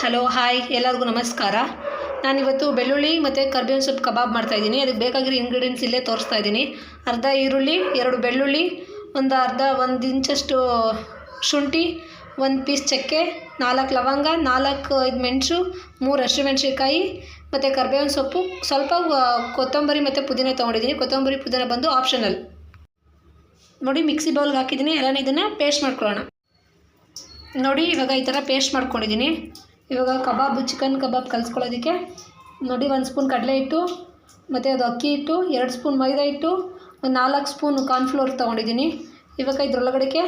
Hello, hi, ಎಲ್ಲರಿಗೂ ನಮಸ್ಕಾರ. ನಾನಿವತ್ತು ಬೆಳ್ಳುಳ್ಳಿ ಮತ್ತು ಕರ್ಬೇವಿನ ಸೊಪ್ಪು ಕಬಾಬ್ ಮಾಡ್ತಾಯಿದ್ದೀನಿ ಅದಕ್ಕೆ ಬೇಕಾಗಿರೋ ಇಂಗ್ರೀಡಿಯೆಂಟ್ಸ್ ಇಲ್ಲೇ ತೋರಿಸ್ತಾ ಇದ್ದೀನಿ. ಅರ್ಧ ಈರುಳ್ಳಿ, ಎರಡು ಬೆಳ್ಳುಳ್ಳಿ, ಒಂದು ಅರ್ಧ ಒಂದು ಇಂಚಷ್ಟು ಶುಂಠಿ, ಒಂದು ಪೀಸ್ ಚಕ್ಕೆ, ನಾಲ್ಕು ಲವಂಗ, ನಾಲ್ಕು ಐದು ಮೆಣಸು, ಮೂರು ಹಸಿಮೆಣ್ಸಿನ್ಕಾಯಿ ಮತ್ತು ಕರ್ಬೇವಿನ ಸೊಪ್ಪು. ಸ್ವಲ್ಪ ಕೊತ್ತಂಬರಿ ಮತ್ತು ಪುದೀನ ತೊಗೊಂಡಿದ್ದೀನಿ. ಕೊತ್ತಂಬರಿ, ಪುದೀನ ಬಂದು ಆಪ್ಷನಲ್ ನೋಡಿ ಮಿಕ್ಸಿ ಬೌಲ್ಗೆ ಹಾಕಿದ್ದೀನಿ. ಎಲ್ಲನೂ ಇದನ್ನು ಪೇಸ್ಟ್ ಮಾಡ್ಕೊಳ್ಳೋಣ. ನೋಡಿ, ಇವಾಗ ಈ ಥರ ಪೇಸ್ಟ್ ಮಾಡ್ಕೊಂಡಿದ್ದೀನಿ. ಇವಾಗ ಕಬಾಬ್ ಚಿಕನ್ ಕಬಾಬ್ ಕಲಿಸ್ಕೊಳ್ಳೋದಕ್ಕೆ ನೋಡಿ ಒಂದು ಸ್ಪೂನ್ ಕಡಲೆ ಹಿಟ್ಟು, ಮತ್ತು ಅದು ಅಕ್ಕಿ ಹಿಟ್ಟು, ಎರಡು ಸ್ಪೂನ್ ಮೈದಾ ಹಿಟ್ಟು, ಒಂದು ನಾಲ್ಕು ಸ್ಪೂನ್ ಕಾರ್ನ್ಫ್ಲೋರ್ ತೊಗೊಂಡಿದ್ದೀನಿ. ಇವಾಗ ಇದ್ರೊಳಗಡೆಗೆ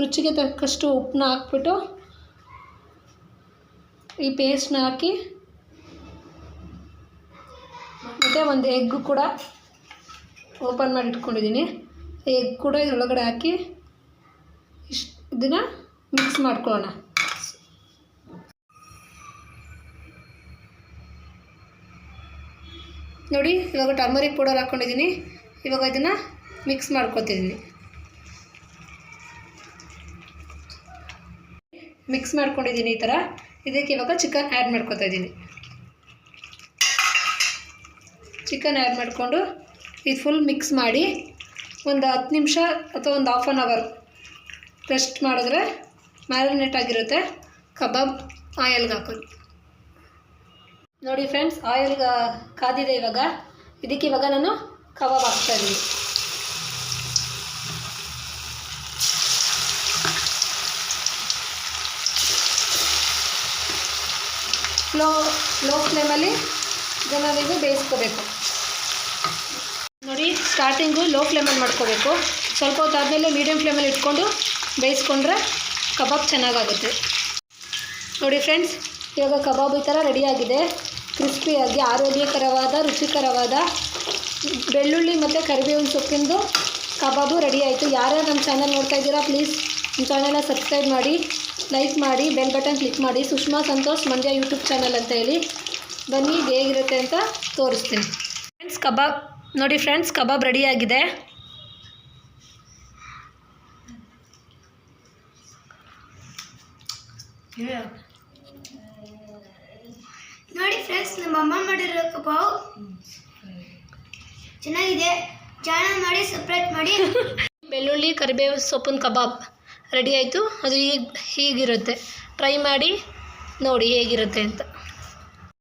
ರುಚಿಗೆ ತಕ್ಕಷ್ಟು ಉಪ್ಪನ್ನ ಹಾಕ್ಬಿಟ್ಟು ಈ ಪೇಸ್ಟ್ನ ಹಾಕಿ, ಮತ್ತು ಒಂದು ಎಗ್ ಕೂಡ ಓಪನ್ ಮಾಡಿ ಇಟ್ಕೊಂಡಿದ್ದೀನಿ. ಎಗ್ ಕೂಡ ಇದ್ರೊಳಗಡೆ ಹಾಕಿ ಇಷ್ಟು ಇದನ್ನು ಮಿಕ್ಸ್ ಮಾಡ್ಕೊಳ್ಳೋಣ. ನೋಡಿ, ಇವಾಗ ಟರ್ಮರಿಕ್ ಪೌಡರ್ ಹಾಕ್ಕೊಂಡಿದ್ದೀನಿ ಇವಾಗ ಇದನ್ನು ಮಿಕ್ಸ್ ಮಾಡ್ಕೊತಿದ್ದೀನಿ ಮಿಕ್ಸ್ ಮಾಡ್ಕೊಂಡಿದ್ದೀನಿ ಈ ಥರ ಇದಕ್ಕೆ ಇವಾಗ ಚಿಕನ್ ಆ್ಯಡ್ ಮಾಡ್ಕೊತಾ ಇದ್ದೀನಿ ಚಿಕನ್ ಆ್ಯಡ್ ಮಾಡಿಕೊಂಡು ಇದು ಫುಲ್ ಮಿಕ್ಸ್ ಮಾಡಿ ಒಂದು ಹತ್ತು ನಿಮಿಷ ಅಥವಾ ಒಂದು ಹಾಫ್ ಆನ್ ಅವರ್ ರೆಸ್ಟ್ ಮಾಡಿದ್ರೆ ಮ್ಯಾರಿನೇಟ್ ಆಗಿರುತ್ತೆ. ಕಬಾಬ್ ಆಯಲ್ಗೆ ಹಾಕೋದು. ನೋಡಿ ಫ್ರೆಂಡ್ಸ್ ಆಯಿಲ್ ಕಾದಿದೆ ಇವಾಗ. ಇದಕ್ಕೆ ಇವಾಗ ನಾನು ಕಬಾಬ್ ಹಾಕ್ತಾ ಇದ್ದೀನಿ. ಸ್ಲೋ ಲೋ ಫ್ಲೇಮಲ್ಲಿ ಇದನ್ನು ನೀವು ಬೇಯಿಸ್ಕೋಬೇಕು. ನೋಡಿ ಸ್ಟಾರ್ಟಿಂಗು ಲೋ ಫ್ಲೇಮಲ್ಲಿ ಮಾಡ್ಕೋಬೇಕು. ಸ್ವಲ್ಪ ಹೊತ್ತಾದಮೇಲೆ ಮೀಡಿಯಮ್ ಫ್ಲೇಮಲ್ಲಿ ಇಟ್ಕೊಂಡು ಬೇಯಿಸ್ಕೊಂಡ್ರೆ ಕಬಾಬ್ ಚೆನ್ನಾಗಾಗುತ್ತೆ. ನೋಡಿ ಫ್ರೆಂಡ್ಸ್ ಇವಾಗ ಕಬಾಬ್ ಈ ಥರ ರೆಡಿಯಾಗಿದೆ ಕ್ರಿಸ್ಪಿಯಾಗಿ ಆರೋಗ್ಯಕರವಾದ, ರುಚಿಕರವಾದ ಬೆಳ್ಳುಳ್ಳಿ ಮತ್ತು ಕರಿಬೇವಿನ ಸೊಪ್ಪಿಂದು ಕಬಾಬು ರೆಡಿ ಆಯಿತು. ಯಾರ್ಯಾರು ನಮ್ಮ ಚಾನಲ್ ನೋಡ್ತಾ ಇದ್ದೀರಾ ಪ್ಲೀಸ್ ನಮ್ಮ ಚಾನಲ್ನ ಸಬ್ಸ್ಕ್ರೈಬ್ ಮಾಡಿ ಲೈಕ್ ಮಾಡಿ ಬೆಲ್ ಬಟನ್ ಕ್ಲಿಕ್ ಮಾಡಿ. ಸುಷ್ಮಾ, ಸಂತೋಷ್, ಮಂಡ್ಯ ಯೂಟ್ಯೂಬ್ ಚಾನಲ್ ಅಂತ ಹೇಳಿ ಬನ್ನಿ, ಹೇಗಿರುತ್ತೆ ಅಂತ ತೋರಿಸ್ತೀನಿ. ಫ್ರೆಂಡ್ಸ್ ಕಬಾಬ್, ನೋಡಿ ಫ್ರೆಂಡ್ಸ್ ಕಬಾಬ್ ರೆಡಿಯಾಗಿದೆ ನೋಡಿ ಫ್ರೆಂಡ್ಸ್ ನಮ್ಮ ಅಮ್ಮ ಮಾಡಿರೋ ಕಬಾಬ್ ಚೆನ್ನಾಗಿದೆ. ಚಾನಲ್ ಮಾಡಿ ಸಪ್ರೇಟ್ ಮಾಡಿ. ಬೆಳ್ಳುಳ್ಳಿ, ಕರಿಬೇವು, ಸೊಪ್ಪಿನ ಕಬಾಬ್ ರೆಡಿ ಆಯಿತು. ಅದು ಈಗ ಹೀಗಿರುತ್ತೆ. ಟ್ರೈ ಮಾಡಿ ನೋಡಿ ಹೇಗಿರುತ್ತೆ ಅಂತ.